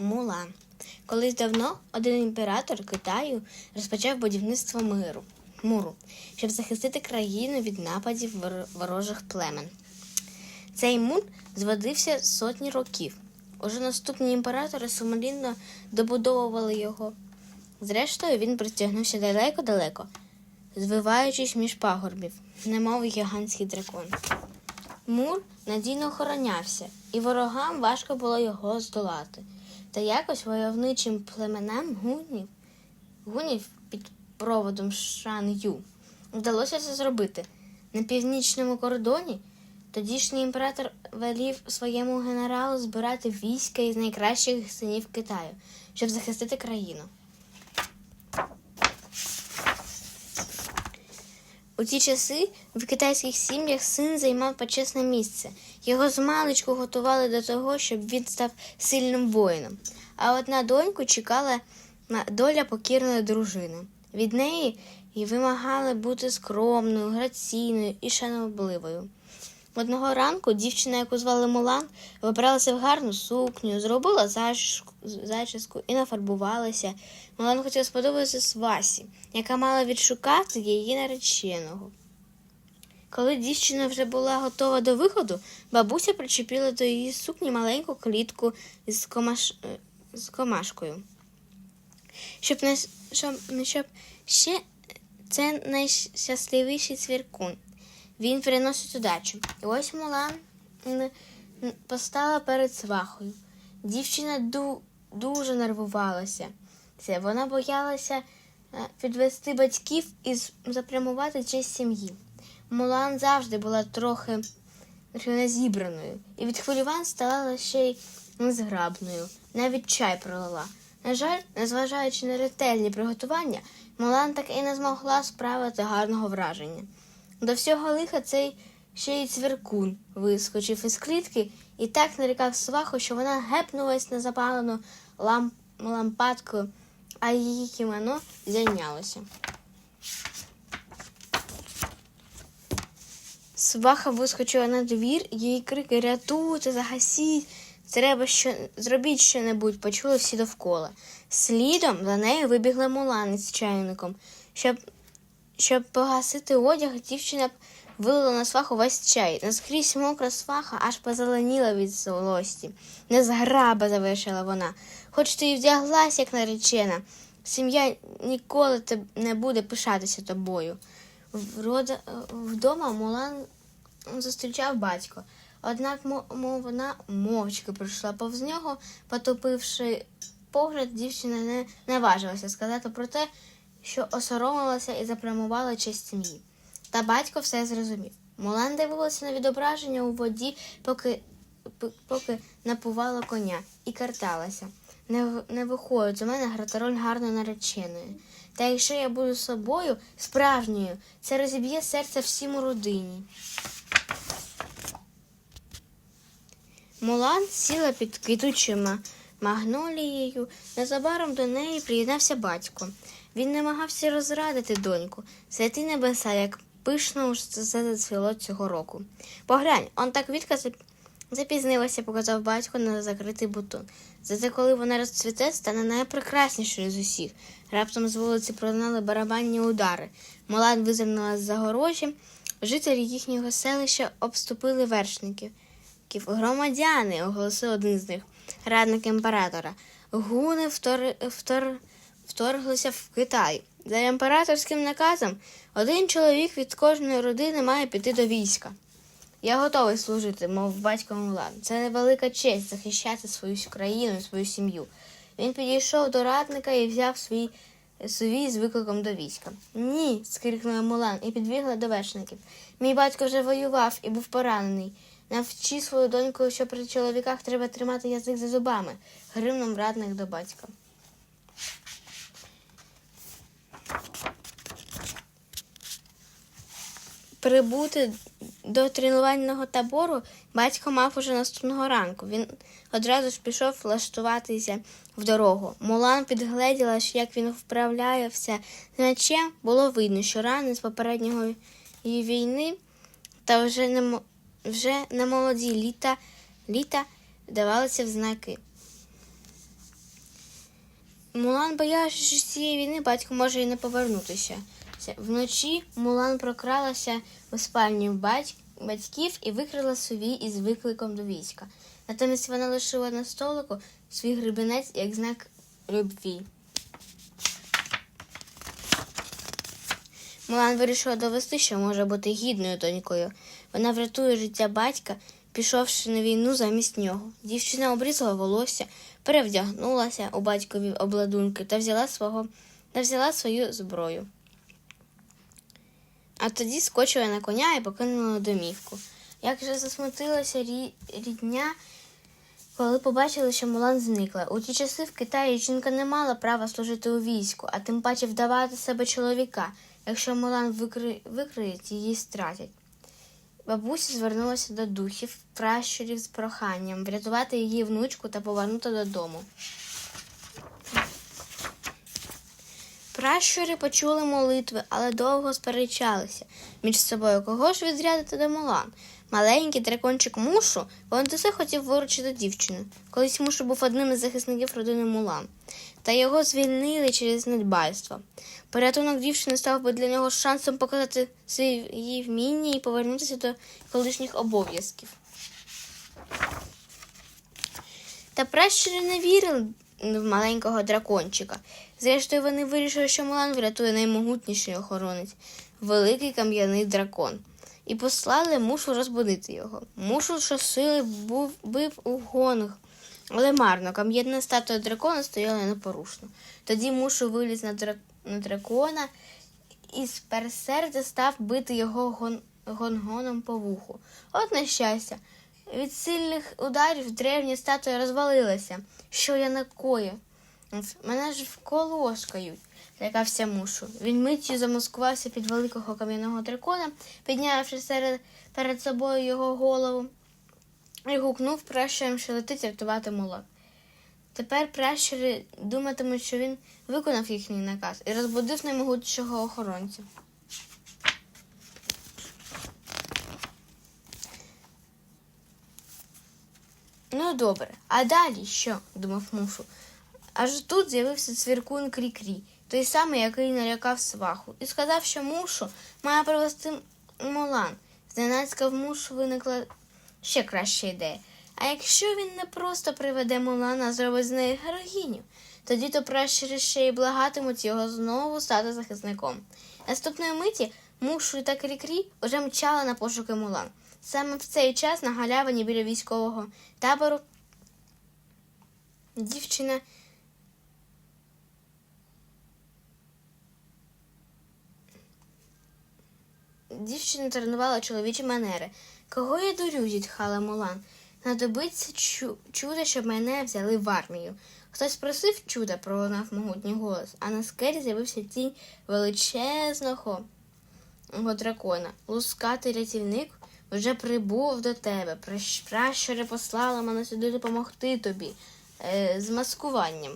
Мулан. Колись давно один імператор Китаю розпочав будівництво миру, муру, щоб захистити країну від нападів ворожих племен. Цей мур зводився сотні років. Уже наступні імператори сумлінно добудовували його. Зрештою, він простягнувся далеко-далеко, звиваючись між пагорбів, немов гігантський дракон. Мур надійно охоронявся, і ворогам важко було його здолати. Та якось войовничим племенам гунів, гунів під проводом Шан Ю вдалося це зробити. На північному кордоні тодішній імператор велів своєму генералу збирати війська із найкращих синів Китаю, щоб захистити країну. У ті часи в китайських сім'ях син займав почесне місце. Його змалечку готували до того, щоб він став сильним воїном. А от на доньку чекала доля покірної дружини. Від неї й вимагали бути скромною, граційною і шанобливою. Одного ранку дівчина, яку звали Мулан, вибралася в гарну сукню, зробила зачіску і нафарбувалася. Мулан хотіла сподобатися Свасі, яка мала відшукати її нареченого. Коли дівчина вже була готова до виходу, бабуся причепила до її сукні маленьку клітку з, комаш... е, з комашкою. Щоб не щоб, щоб ще це найщасливіший цвіркун. Він приносить удачу. І ось Мулан постала перед свахою. Дівчина ду, дуже нервувалася. Це Вона боялася е, підвести батьків і запрямувати честь сім'ї. Мулан завжди була трохи незібраною, і від хвилювань стала ще й незграбною. Навіть чай пролила. На жаль, незважаючи на ретельні приготування, Мулан так і не змогла справити гарного враження. До всього лиха цей ще й цвіркун вискочив із клітки і так нарікав сваху, що вона гепнулась на запалену лам... лампадку, а її кімоно зайнялося. Сваха вискочила на двір, її крики рятуйте, загасіть. Треба що зробіть щонебудь, почули всі довкола. Слідом за нею вибігла Мулан із чайником. Щоб, щоб погасити одяг, дівчина вилила на сваху весь чай. Наскрізь мокра сваха аж позеленіла від злості. Незграба, завершила вона. Хоч ти й вдяглась, як наречена, сім'я ніколи не буде пишатися тобою. Врода, вдома Мулан зустрічав батько. Однак мов вона мовчки пройшла повз нього, потупивши погляд, дівчина не наважилася сказати про те, що осоромилася і запрямувала честь сім'ї. Та батько все зрозумів. Мулан дивилася на відображення у воді, поки, поки напувала коня, і карталася. Не, не виходить у мене гратароль гарно нареченої. Та якщо я буду собою, справжньою, це розіб'є серце всім у родині. Мулан сіла під квітучою ма- магнолією. Незабаром до неї приєднався батько. Він намагався розрадити доньку. Святі небеса, як пишно зацвіло цього року. Поглянь, он так квітка запізнилася, показав батько на закритий бутон. Зате коли вона розцвіте, стане найпрекраснішою з усіх. Раптом з вулиці пролунали барабанні удари. Мулан визирнула з загорожі. Жителі їхнього селища обступили вершників. Громадяни, оголосив один з них, радник імператора. Гуни втор... Втор... вторглися в Китай. За імператорським наказом один чоловік від кожної родини має піти до війська. Я готовий служити, мов батько Мулан. Це невелика честь захищати свою країну свою сім'ю. Він підійшов до радника і взяв свій сувій з викликом до війська. Ні, скрикнула Мулан і підбігла до вершників. Мій батько вже воював і був поранений. Навчи свою доньку, що при чоловіках треба тримати язик за зубами. Гримнув радник до батька. Прибути до тренувального табору батько мав уже наступного ранку. Він одразу ж пішов влаштуватися в дорогу. Мулан підгледіла, що як він вправляється з мечем, було видно, що рани з попереднього її війни та вже не, вже на молоді літа, літа давалися в знаки. Мулан боявся, що з цієї війни батько може і не повернутися. Вночі Мулан прокралася у спальню бать... батьків і викрила сові із викликом до війська. Натомість вона лишила на столику свій гребінець як знак любві. Мулан вирішила довести, що може бути гідною донькою. Вона врятує життя батька, пішовши на війну замість нього. Дівчина обрізала волосся, перевдягнулася у батькові обладунки та взяла свого та взяла свою зброю. А тоді скочила на коня і покинула домівку. Як же засмутилася рі... рідня, коли побачили, що Мулан зникла. У ті часи в Китаї жінка не мала права служити у війську, а тим паче вдавати себе чоловіка. Якщо Мулан викри... викриють, її стратять. Бабуся звернулася до духів, пращурів з проханням врятувати її внучку та повернути додому. Пращури почули молитви, але довго сперечалися між собою. Кого ж відрядити до Мулан? Маленький дракончик Мушу Вандусе хотів виручити дівчину. Колись Мушу був одним із захисників родини Мулан, та його звільнили через недбальство. Порятунок дівчини став би для нього шансом показати свої вміння і повернутися до колишніх обов'язків. Та пращури не вірили в маленького дракончика. Зрештою, вони вирішили, що Мулан врятує наймогутніший охоронець великий кам'яний дракон, і послали мушу розбудити його. Мушу щосили був бив у гонах, але марно кам'яна статуя дракона стояла непорушно. Тоді мушу виліз на, драк... на дракона і з персердя став бити його гон... гонгоном по вуху. От нещастя. Від сильних ударів древня статуя розвалилася. Що я накоїв? Мене ж вколошкають, лякався мушу. Він миттю замаскувався під великого кам'яного дракона, піднявши серед, перед собою його голову, і гукнув пращурам, що летить рятувати мула. Тепер пращури думатимуть, що він виконав їхній наказ і розбудив наймогутнішого охоронця. Ну, добре, а далі що? думав мушу. Аж тут з'явився цвіркун Крі-Крі, той самий, який налякав сваху, і сказав, що мушу має привезти Мулан. Зненацька в мушу виникла ще краща ідея. А якщо він не просто приведе Мулана, а зробить з неї героїню, тоді то пращури ще й благатимуть його знову стати захисником. Наступної миті мушу та Крі-Крі вже мчали на пошуки Мулан. Саме в цей час на галявині біля військового табору дівчина. Дівчина тренувала чоловічі манери. Кого я дурю, зітхала Мулан. Надобиться чу чудо, щоб мене взяли в армію. Хтось просив чуда, пролунав могутній голос, а на скелі з'явився тінь величезного дракона. Лускатий рятівник вже прибув до тебе. Пращури послала мене сюди допомогти тобі е, з маскуванням.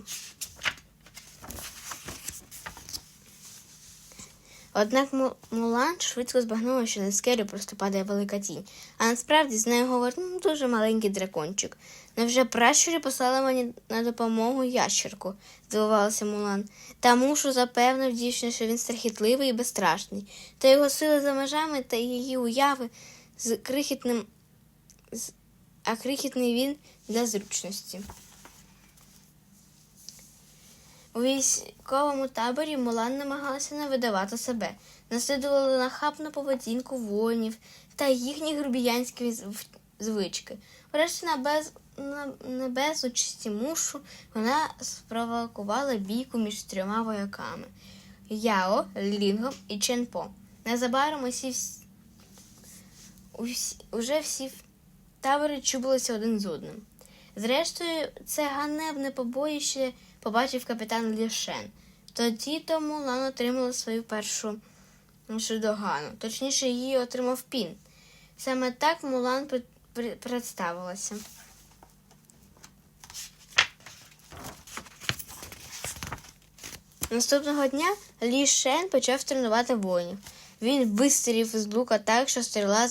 Однак Мулан швидко збагнула, що на скелю просто падає велика тінь, а насправді з нею говорить ну, дуже маленький дракончик. Невже пращурі послали мені на допомогу ящерку? здивувалася Мулан. Та мушу запевнив дівчину, що він страхітливий і безстрашний, та його сили за межами та її уяви з крихітним, а крихітний він для зручності. У військовому таборі Мулан намагалася не видавати себе, наслідувала нахабну поведінку воїнів та їхні грубіянські звички. Врешті на без на, не без мушу вона спровокувала бійку між трьома вояками Яо, Лінгом і Ченпо. Незабаром усі, усі уже всі в таборі чубилися один з одним. Зрештою, це ганебне побоїще побачив капітан Лішен. Тоді тому Лан отримала свою першу догану. Точніше, її отримав пін. Саме так Мулан представилася. Наступного дня Лі Шен почав тренувати воїнів. Він вистрілив з лука так, що стріла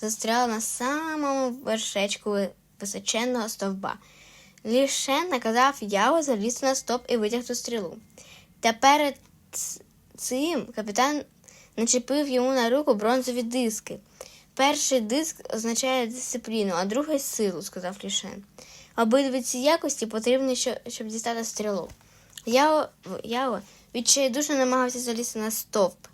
застряла на самому вершечку височенного стовба. Лішен наказав Яо залізти на стоп і витягти стрілу. Та перед цим капітан начепив йому на руку бронзові диски. Перший диск означає дисципліну, а другий силу, сказав Лішен. Обидві ці якості потрібні, щоб дістати стрілу. Яо, Яо відчайдушно намагався залізти на стовп.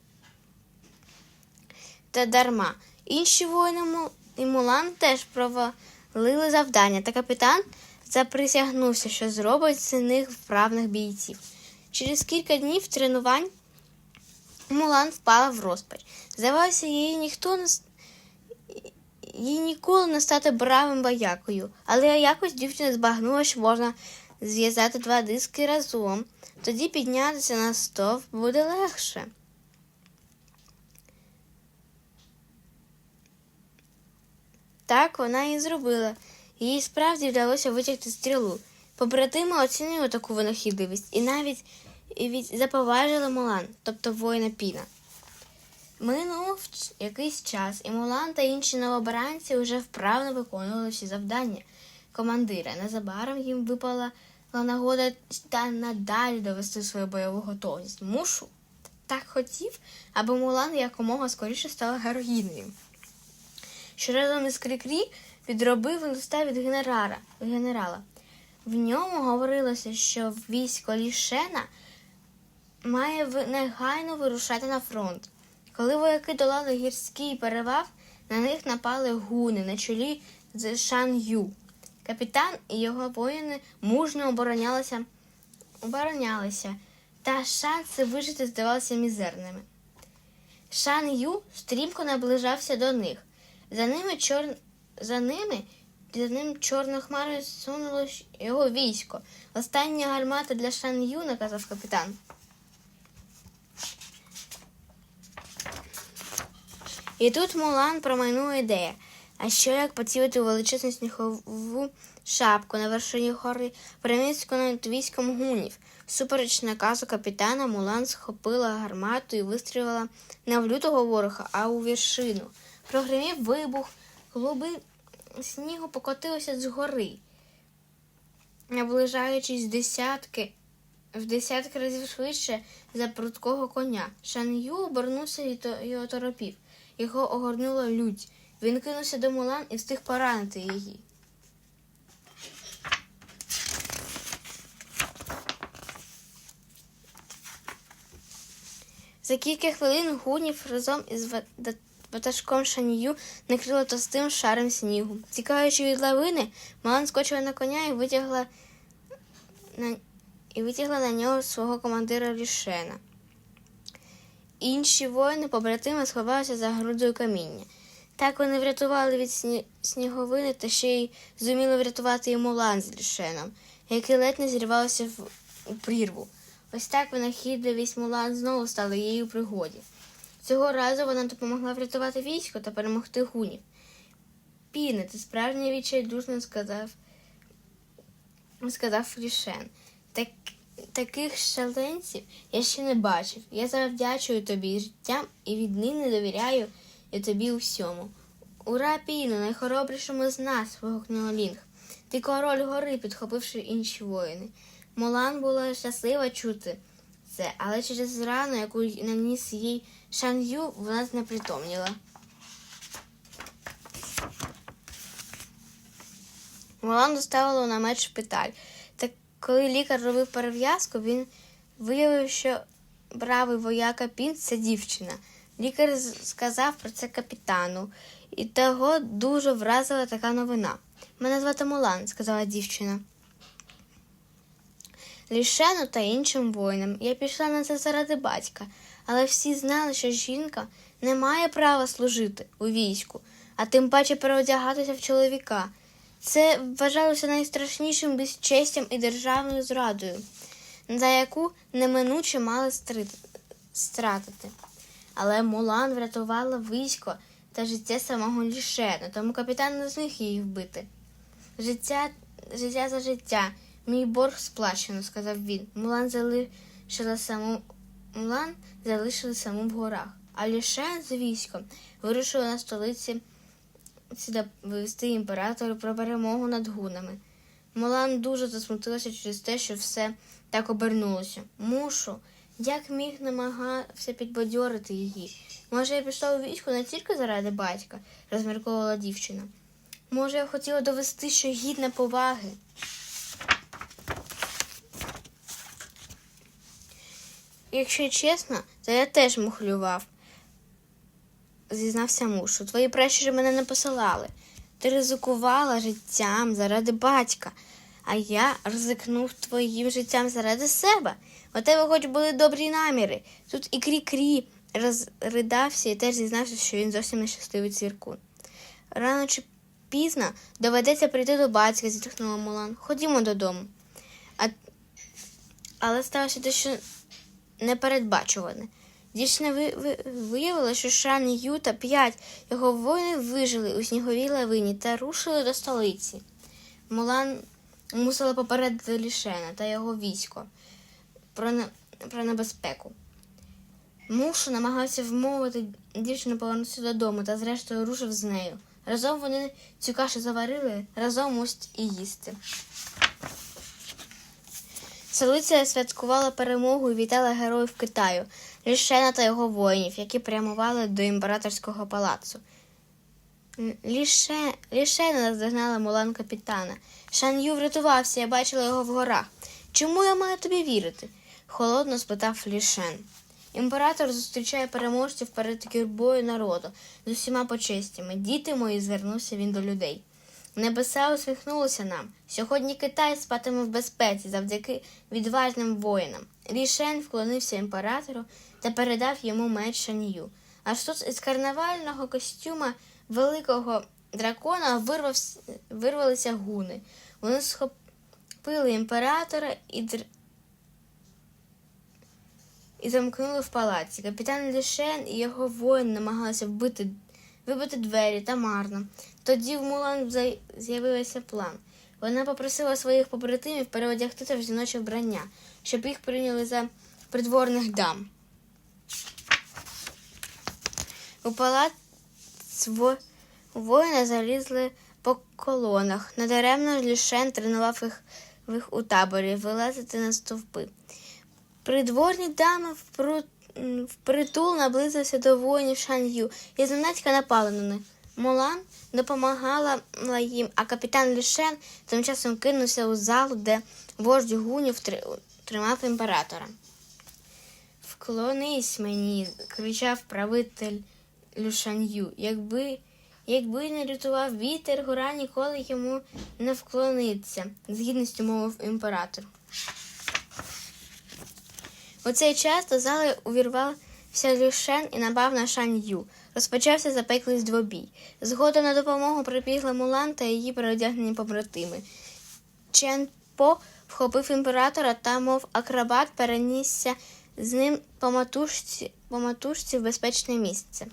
Та дарма. Інші воїни Му- Мулан теж провалили завдання, та капітан заприсягнувся, що зробить з них вправних бійців. Через кілька днів тренувань Мулан впала в розпач. Здавалося, їй ніхто не їй ніколи не стати бравим воякою, але якось дівчина збагнула, що можна зв'язати два диски разом. Тоді піднятися на стовп буде легше. Так вона і зробила. Їй справді вдалося витягти стрілу. Побратими оцінили таку винахідливість і навіть і від... заповажили Мулан, тобто воїна Піна. Минув якийсь час, і Мулан та інші новобранці вже вправно виконували всі завдання командира. Незабаром їм випала нагода та надалі довести свою бойову готовність. Мушу так хотів, аби Мулан якомога скоріше стала героїнею що разом із Крікрі підробив листа від генерала. генерала. В ньому говорилося, що військо Лішена має негайно вирушати на фронт. Коли вояки долали гірський перевал, на них напали гуни на чолі з Шан Ю. Капітан і його воїни мужньо оборонялися, оборонялися, та шанси вижити здавалися мізерними. Шан Ю стрімко наближався до них. За ними чор... за ними за ним чорною хмарою сунуло його військо. Остання гармата для Шан Ю, наказав капітан. І тут Мулан промайнула ідея. А що як поцілити у величезну снігову шапку на вершині гори, приміську над військом гунів? Супереч наказу капітана Мулан схопила гармату і вистрілила не в лютого ворога, а у вершину. Прогримів вибух, клуби снігу покотилися з гори, наближаючись десятки, в десятки разів швидше за прудкого коня. Шан'ю обернувся і, то, і оторопів. Його огорнула лють. Він кинувся до Мулан і встиг поранити її. За кілька хвилин гунів разом із ватажком Шанію накрило товстим шаром снігу. Тікаючи від лавини, Малан скочила на коня і витягла на, і витягла на нього свого командира Рішена. Інші воїни побратими сховалися за грудою каміння. Так вони врятували від сні... сніговини та ще й зуміли врятувати і Мулан з Лішеном, який ледь не зірвався в... у прірву. Ось так винахідливість Мулан знову стала її у пригоді. Цього разу вона допомогла врятувати військо та перемогти гунів. Піне, ти справжній відчайдушно сказав, сказав Лішен. Так, таких шаленців я ще не бачив. Я завдячую тобі життям і віднині довіряю я тобі у всьому. Ура, Піну, найхоробрішому з нас, вигукнула Лінг. Ти король гори, підхопивши інші воїни. Молан була щаслива чути це, але через рану, яку наніс їй Шан Ю, вона знепритомніла. Молан доставила на меч шпиталь. Та коли лікар робив перев'язку, він виявив, що бравий вояка Пін це дівчина. Лікар сказав про це капітану, і того дуже вразила така новина. Мене звати Мулан, сказала дівчина. Лішену та іншим воїнам я пішла на це заради батька, але всі знали, що жінка не має права служити у війську, а тим паче переодягатися в чоловіка. Це вважалося найстрашнішим безчестям і державною зрадою, за яку неминуче мали стратити. Але Мулан врятувала військо та життя самого Лішена, тому капітан не зміг її вбити. Життя, життя за життя. Мій борг сплачено, сказав він. Мулан залишила саму Мулан залишили саму в горах. А Лішен з військом вирушили на столиці вивести імператору про перемогу над гунами. Мулан дуже засмутилася через те, що все так обернулося. Мушу, як міг намагався підбадьорити її. Може, я пішла у військо не тільки заради батька, розмірковувала дівчина. Може, я хотіла довести, що гідна поваги. Якщо чесно, то я теж мухлював, зізнався мушу. Твої пращури мене не посилали. Ти ризикувала життям заради батька, а я ризикнув твоїм життям заради себе. У тебе хоч були добрі наміри. Тут і крі-крі розридався і теж зізнався, що він зовсім не щасливий цвіркун. Рано чи пізно доведеться прийти до батька, зітхнула Мулан. Ходімо додому. А... Але сталося те, що непередбачуване. Ви, виявила, що Шан Ю та п'ять його воїни вижили у сніговій лавині та рушили до столиці. Мулан мусила попередити Лішена та його військо про, про небезпеку. Мушу намагався вмовити дівчину повернутися додому та зрештою рушив з нею. Разом вони цю кашу заварили, разом мусять і їсти. Столиця святкувала перемогу і вітала героїв Китаю, Лішена та його воїнів, які прямували до імператорського палацу. Ліше... Лішена наздогнала Мулан капітана. Шан Ю врятувався, я бачила його в горах. Чому я маю тобі вірити? холодно спитав Лішен. Імператор зустрічає переможців перед кірбою народу з усіма почестями. Діти мої, звернувся він до людей. Небеса усміхнулися нам. Сьогодні Китай спатиме в безпеці завдяки відважним воїнам. Рішен вклонився імператору та передав йому меч Шанію. Аж тут із карнавального костюма великого дракона вирвався, вирвалися гуни. Вони схопили імператора і др... і замкнули в палаці. Капітан Лішен і його воїн намагалися вбити, вибити двері та марно. Тоді в Мулан з'явився план. Вона попросила своїх побратимів переодягтися в жіноче вбрання, щоб їх прийняли за придворних дам. У палац во- воїни залізли по колонах. Надаремно Лішен тренував їх, їх у таборі вилазити на стовпи. Придворні дами впру- м, впритул наблизився до воїнів Шан'ю і зненацька напали на них. Мулан допомагала їм, а капітан Лішен тим часом кинувся у залу, де вождь гунів тримав імператора. Вклонись мені, кричав правитель Люшан'ю. Якби, якби не рятував вітер, гора ніколи йому не вклониться, з гідністю мовив імператор. У цей час до зали увірвався Люшен і напав на Шань Ю. Розпочався запеклий двобій. Згодом на допомогу прибігла Мулан та її переодягнені побратими. Чен По вхопив імператора та, мов акробат, перенісся з ним по матушці, по матушці в безпечне місце.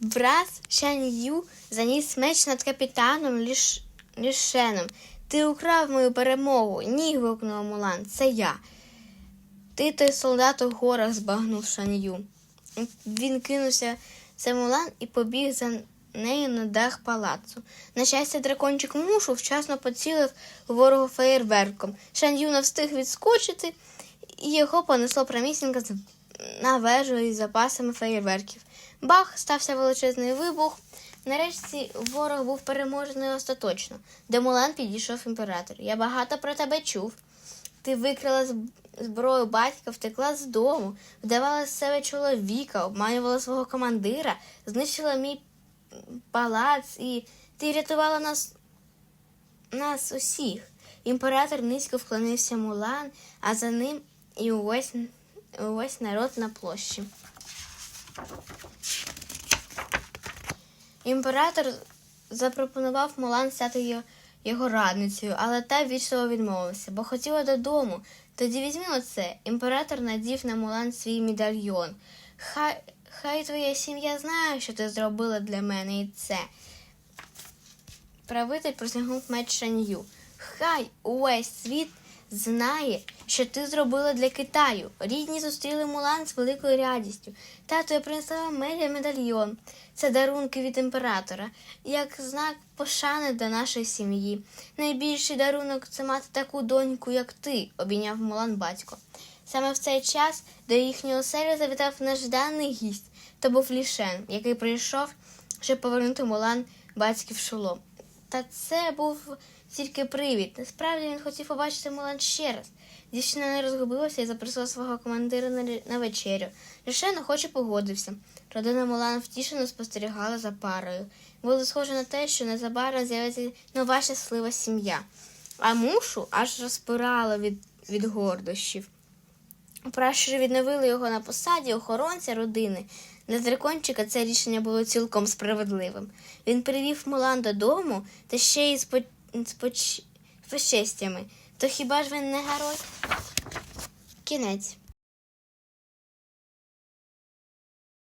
Враз Шань Ю заніс меч над капітаном Ліш... Лішеном. Ти украв мою перемогу. Ні, гукнула Мулан. Це я. Ти той солдат у горах збагнув Шан'ю. Він кинувся за Мулан і побіг за нею на дах палацу. На щастя, дракончик мушу вчасно поцілив ворогу феєрверком. Шан'ю не встиг відскочити, і його понесло прямісінько на вежу із запасами феєрверків. Бах, стався величезний вибух. Нарешті ворог був переможений остаточно. До Мулан підійшов імператор. Я багато про тебе чув. Ти викрила зброю батька, втекла з дому, вдавала з себе чоловіка, обманювала свого командира, знищила мій палац і ти рятувала нас, нас усіх. Імператор низько вклонився Мулан, а за ним і увесь, увесь народ на площі. Імператор запропонував Мулан стати його, радницею, але та вічливо відмовилася, бо хотіла додому. Тоді візьми оце. Імператор надів на Мулан свій медальйон. Хай, хай твоя сім'я знає, що ти зробила для мене і це. Правитель простягнув меч Шанью. Хай увесь світ знає, що ти зробила для Китаю. Рідні зустріли Мулан з великою радістю. Тато я принесла медіа медальйон. Це дарунки від імператора, як знак пошани до нашої сім'ї. Найбільший дарунок це мати таку доньку, як ти, обійняв Мулан батько. Саме в цей час до їхнього оселі завітав нежданий гість. То був Лішен, який прийшов, щоб повернути Мулан батьків шолом. Та це був тільки привід. Насправді він хотів побачити Мулан ще раз. Дівчина не розгубилася і запросила свого командира на, вечерю. Лішен охоче погодився. Родина Мулан втішено спостерігала за парою. Було схоже на те, що незабаром з'явиться нова щаслива сім'я. А мушу аж розпирало від, від гордощів. Пращури відновили його на посаді охоронця родини. Для дракончика це рішення було цілком справедливим. Він привів Мулан додому та ще й з, поч... почестями. То хіба ж він не герой? Кінець.